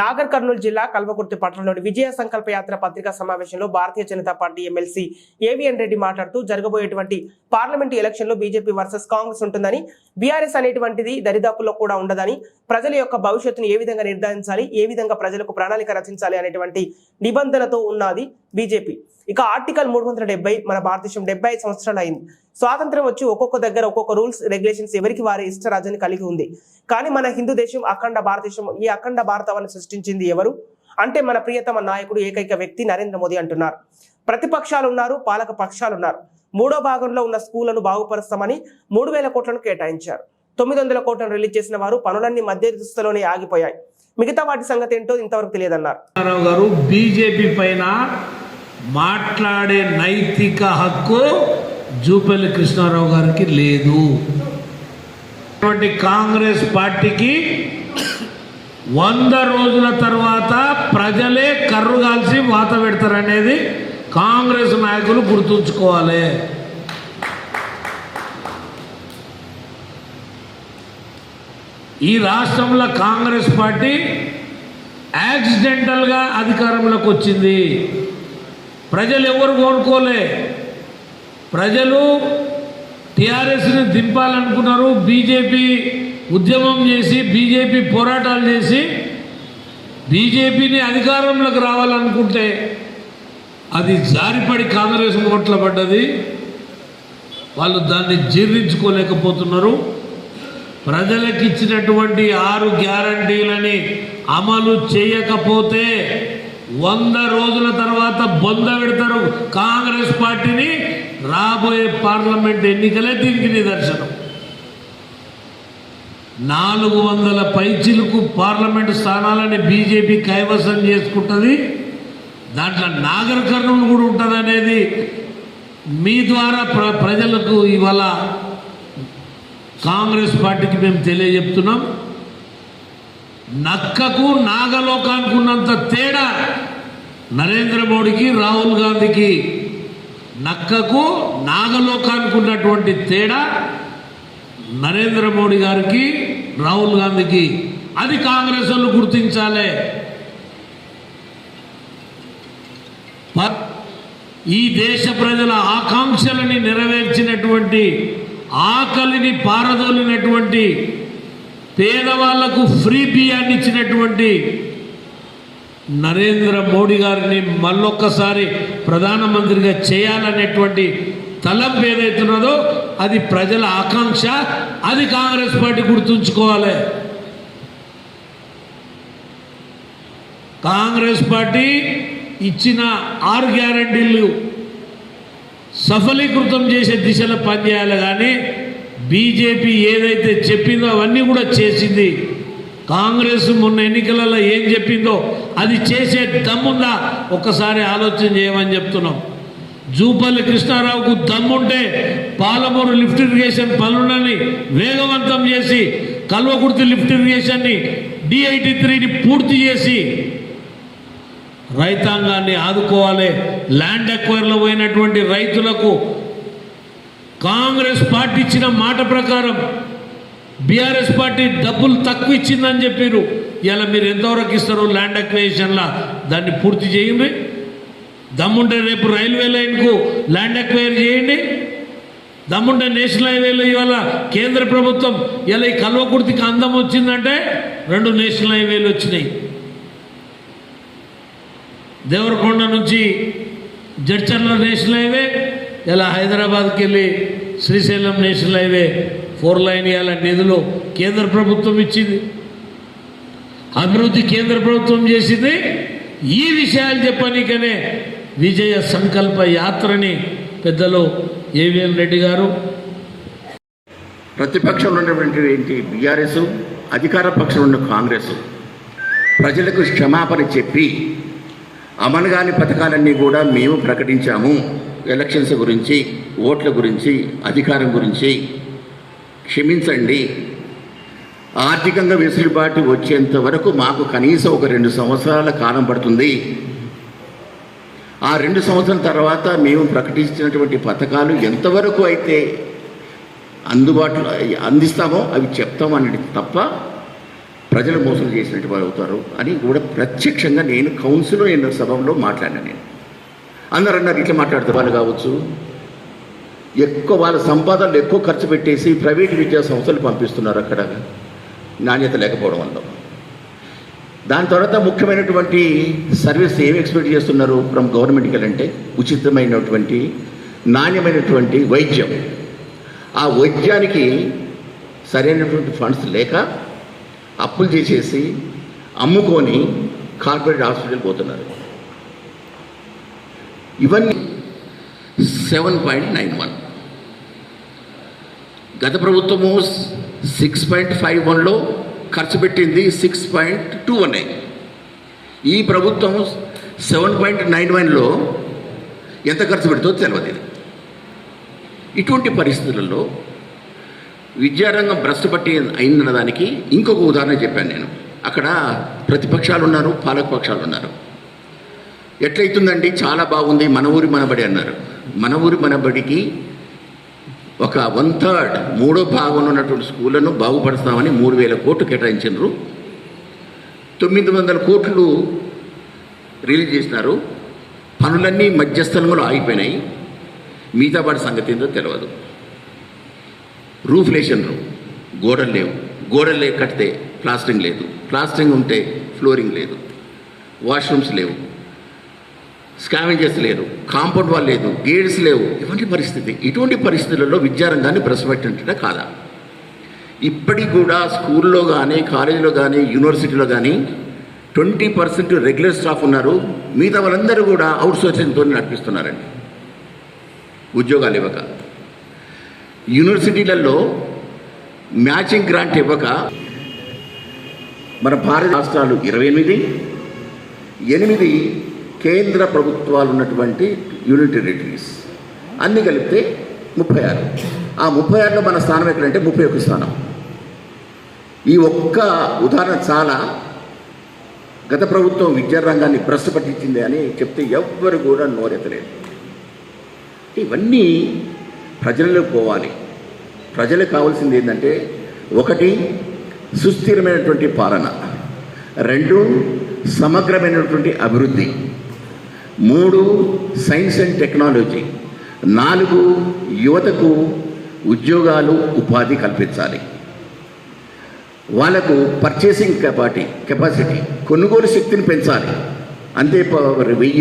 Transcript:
నాగర్ కర్నూలు జిల్లా కల్వకుర్తి పట్టణంలోని విజయ సంకల్ప యాత్ర పత్రికా సమావేశంలో Bharatiya Janata party MLC AVN Reddy మాట్లాడుతూ జరగబోయేటువంటి పార్లమెంటు ఎలక్షన్లో బీజేపీ వర్సెస్ కాంగ్రెస్ ఉంటుందని బీఆర్ఎస్ అనేటువంటిది దరిదాపుల్లో కూడా ఉండదని ప్రజల యొక్క భవిష్యత్తును ఏ విధంగా నిర్ధారించాలి ఏ విధంగా ప్రజలకు ప్రణాళిక రచించాలి అనేటువంటి నిబంధనతో ఉన్నది బీజేపీ. ఇక ఆర్టికల్ మూడు వందల డెబ్బై మన భారతదేశం డెబ్బై ఐదు సంవత్సరాలు అయింది. స్వాతంత్రం వచ్చి ఒక్కొక్క దగ్గర ఒక్కొక్క రూల్స్ రెగ్యులేషన్స్ ఎవరికి వారి ఇష్ట రాజ్యాన్ని కలిగి ఉంది. కానీ మన హిందూ దేశం అఖండ భారతదేశం ఈ అఖండ భారతవాన్ని సృష్టించింది ఎవరు? అంటే మన ప్రియతమ నాయకుడు ఏకైక వ్యక్తి నరేంద్ర మోదీ అంటున్నారు. ప్రతిపక్షాలు ఉన్నారు పాలక పక్షాలు ఉన్నారు. మూడో భాగంలో ఉన్న స్కూళ్ళను బాగుపరుస్తామని మూడు వేల కోట్లను కేటాయించారు. తొమ్మిది వందల కోట్లను రిలీజ్ చేసిన వారు పనులన్నీ మధ్య దుస్తులోనే ఆగిపోయాయి. మిగతా వాటి సంగతి ఏంటో ఇంతవరకు తెలియదన్నారు. గారు బీజేపీ పైన మాట్లాడే నైతిక హక్కు జూపల్లి కృష్ణారావు గారికి లేదు. అటువంటి కాంగ్రెస్ పార్టీకి వంద రోజుల తర్వాత ప్రజలే కర్రు కాల్చి వాత పెడతారనేది కాంగ్రెస్ నాయకులు గుర్తుంచుకోవాలి. ఈ రాష్ట్రంలో కాంగ్రెస్ పార్టీ యాక్సిడెంటల్గా అధికారంలోకి వచ్చింది. ప్రజలు ఎవరు కోరుకోలే ప్రజలు టీఆర్ఎస్ని దింపాలనుకున్నారు. బీజేపీ ఉద్యమం చేసి బీజేపీ పోరాటాలు చేసి బీజేపీని అధికారంలోకి రావాలనుకుంటే అది జారిపడి కాంగ్రెస్ ఓట్ల పడ్డది. వాళ్ళు దాన్ని జీర్ణించుకోలేకపోతున్నారు. ప్రజలకు ఇచ్చినటువంటి ఆరు గ్యారంటీలని అమలు చేయకపోతే వంద రోజుల తర్వాత బొంద పెడతారు. కాంగ్రెస్ పార్టీని రాబోయే పార్లమెంట్ ఎన్నికలే దీనికి నిదర్శనం. నాలుగు వందల పైచిలకు పార్లమెంటు స్థానాలని బీజేపీ కైవసం చేసుకుంటుంది. దాంట్లో నాగర్ కూడా ఉంటుంది అనేది మీ ద్వారా ప్ర ప్రజలకు ఇవాళ కాంగ్రెస్ పార్టీకి మేము తెలియజెప్తున్నాం. నక్కకు నాగలోకానికి ఉన్నంత తేడా నరేంద్ర మోడీకి రాహుల్ గాంధీకి. నక్కకు నాగలోకానికి ఉన్నటువంటి తేడా నరేంద్ర మోడీ గారికి రాహుల్ గాంధీకి. అది కాంగ్రెస్ వాళ్ళు గుర్తించాలి. ఈ దేశ ప్రజల ఆకాంక్షలని నెరవేర్చినటువంటి ఆకలిని పారదోలినటువంటి పేదవాళ్ళకు ఫ్రీ బియ్యాన్ని ఇచ్చినటువంటి నరేంద్ర మోడీ గారిని మళ్ళొక్కసారి ప్రధానమంత్రిగా చేయాలనేటువంటి తలంపు ఏదైతున్నదో అది ప్రజల ఆకాంక్ష అది కాంగ్రెస్ పార్టీ గుర్తుంచుకోవాలి. కాంగ్రెస్ పార్టీ ఇచ్చిన ఆరు గ్యారంటీలు సఫలీకృతం చేసే దిశలో పనిచేయాలి కానీ బీజేపీ ఏదైతే చెప్పిందో అవన్నీ కూడా చేసింది. కాంగ్రెస్ మొన్న ఎన్నికలలో ఏం చెప్పిందో అది చేసే దమ్ముందా? ఒక్కసారి ఆలోచన చేయమని చెప్తున్నాం. జూపల్లి కృష్ణారావుకు దమ్ముంటే పాలమూరు లిఫ్ట్ ఇరిగేషన్ పనులని వేగవంతం చేసి కల్వకుర్తి లిఫ్ట్ ఇరిగేషన్ని డిఐటి త్రీని పూర్తి చేసి రైతాంగాన్ని ఆదుకోవాలి. ల్యాండ్ ఎక్వైర్లో పోయినటువంటి రైతులకు కాంగ్రెస్ పార్టీ ఇచ్చిన మాట ప్రకారం బీఆర్ఎస్ పార్టీ డబ్బులు తక్కువ ఇచ్చిందని చెప్పారు ఇలా మీరు ఎంతవరకు ఇస్తారు ల్యాండ్ ఎక్వేషన్లా దాన్ని పూర్తి చేయండి. దమ్ముంటే రేపు రైల్వే లైన్కు ల్యాండ్ అక్వైర్ చేయండి. దమ్ముంటే నేషనల్ హైవేలో ఇవాళ కేంద్ర ప్రభుత్వం ఇలా ఈ కల్వకుర్తికి అందం వచ్చిందంటే రెండు నేషనల్ హైవేలు వచ్చినాయి. దేవరకొండ నుంచి జడ్చర్ల నేషనల్ హైవే ఇలా హైదరాబాద్కి వెళ్ళి Srisailam national highway four lane ఇవ్వాల నిధులు కేంద్ర ప్రభుత్వం ఇచ్చింది. అభివృద్ధి కేంద్ర ప్రభుత్వం చేసింది. ఈ విషయాలు చెప్పనీకనే విజయ సంకల్ప యాత్రని పెద్దలు ఏవిఎన్ రెడ్డి గారు. ప్రతిపక్షంలో ఉన్నటువంటి ఏంటి బీఆర్ఎస్? అధికార పక్షంలో ఉన్న కాంగ్రెస్? ప్రజలకు క్షమాపణ చెప్పి అమలు కాని పథకాలన్నీ కూడా మేము ప్రకటించాము. ఎలక్షన్స్ గురించి ఓట్ల గురించి అధికారం గురించి క్షమించండి. ఆర్థికంగా వెసులుబాటు వచ్చేంత వరకు మాకు కనీసం ఒక రెండు సంవత్సరాల కాలం పడుతుంది. ఆ రెండు సంవత్సరాల తర్వాత మేము ప్రకటించినటువంటి పథకాలు ఎంతవరకు అయితే అందుబాటులో అందిస్తామో అవి చెప్తామనేది తప్ప ప్రజలు మోసం చేసినట్టు వారు అవుతారు అని కూడా ప్రత్యక్షంగా నేను కౌన్సిల్ ఎన్నో సభలో మాట్లాడినా నేను. అందరు అన్నారు ఇట్లా మాట్లాడితే వాళ్ళు కావచ్చు. ఎక్కువ వాళ్ళ సంపాదనలు ఎక్కువ ఖర్చు పెట్టేసి ప్రైవేట్ విద్యా సంస్థలు పంపిస్తున్నారు అక్కడ. నాణ్యత లేకపోవడం వల్ల. దాని తర్వాత ముఖ్యమైనటువంటి సర్వీస్ ఏమి ఎక్స్పెక్ట్ చేస్తున్నారు ఫ్రమ్ గవర్నమెంట్కి అంటే ఉచితమైనటువంటి నాణ్యమైనటువంటి వైద్యం. ఆ వైద్యానికి సరైనటువంటి ఫండ్స్ లేక అప్పులు చేసేసి అమ్ముకొని కార్పొరేట్ హాస్పిటల్ పోతున్నారు. ఇవన్నీ సెవెన్ పాయింట్ నైన్ వన్. గత ప్రభుత్వము సిక్స్ పాయింట్ ఫైవ్ వన్లో ఖర్చు పెట్టింది six point two one nine ఈ ప్రభుత్వం సెవెన్ పాయింట్ నైన్ వన్లో ఎంత ఖర్చు పెడుతుందో తెలియదు ఇటువంటి పరిస్థితులలో విద్యారంగం భ్రష్టు పట్టి అయిందన్న దానికి ఇంకొక ఉదాహరణ చెప్పాను నేను. అక్కడ ప్రతిపక్షాలు ఉన్నారు పాలకపక్షాలు ఉన్నారు ఎట్లయితుందండి? చాలా బాగుంది మన ఊరి మనబడి అన్నారు. మన ఊరి మనబడికి ఒక వన్ థర్డ్ మూడో భాగంలో ఉన్నటువంటి స్కూళ్ళను బాగుపరుస్తామని మూడు వేల కోట్లు కేటాయించారు తొమ్మిది వందల కోట్లు రిలీజ్ చేసినారు. పనులన్నీ మధ్యస్థలంలో ఆగిపోయినాయి. మిగతా వాడి సంగతి ఏందో తెలియదు రూఫ్లేషన్ గోడలు లేవు. గోడలు లే కడితే ప్లాస్టరింగ్ లేదు. ప్లాస్టరింగ్ ఉంటే ఫ్లోరింగ్ లేదు. వాష్రూమ్స్ లేవు. స్కావెంజర్స్ లేరు. కాంపౌండ్ వాల్ లేదు. గేట్స్ లేవు. ఇటువంటి పరిస్థితి. ఇటువంటి పరిస్థితులలో విద్యారంగాన్ని ప్రశ్నపెట్టినట్టుగా కాదా? ఇప్పటికి కూడా స్కూల్లో కానీ కాలేజీలో కానీ యూనివర్సిటీలో కానీ ట్వంటీ పర్సెంట్ రెగ్యులర్ స్టాఫ్ ఉన్నారు. మిగతా వాళ్ళందరూ కూడా అవుట్ సోర్సింగ్తో నడిపిస్తున్నారండి. ఉద్యోగాలు ఇవ్వక. యూనివర్సిటీలలో మ్యాచింగ్ గ్రాంట్ ఇవ్వక మన భారత రాష్ట్రాలు ఇరవై ఎనిమిది ఎనిమిది కేంద్ర ప్రభుత్వాలు ఉన్నటువంటి యూనిట్ టెరిటరీస్. అన్నీ కలిపితే ముప్పై ఆరు. ఆ ముప్పై ఆరులో మన స్థానం ఎక్కడంటే ముప్పై ఒక్క స్థానం. ఈ ఒక్క ఉదాహరణ చాలా గత ప్రభుత్వం విద్యారంగాన్ని రంగాన్ని పట్టించింది అని చెప్తే ఎవ్వరు కూడా నోరెత్తలేదు. ఇవన్నీ ప్రజలకు పోవాలి. ప్రజలకు కావాల్సింది ఏంటంటే ఒకటి సుస్థిరమైనటువంటి పాలన. రెండు సమగ్రమైనటువంటి అభివృద్ధి. మూడు సైన్స్ అండ్ టెక్నాలజీ. నాలుగు యువతకు ఉద్యోగాలు ఉపాధి కల్పించాలి. వాళ్ళకు పర్చేసింగ్ కెపాటి కెపాసిటీ కొనుగోలు శక్తిని పెంచాలి. అంతే వెయ్యి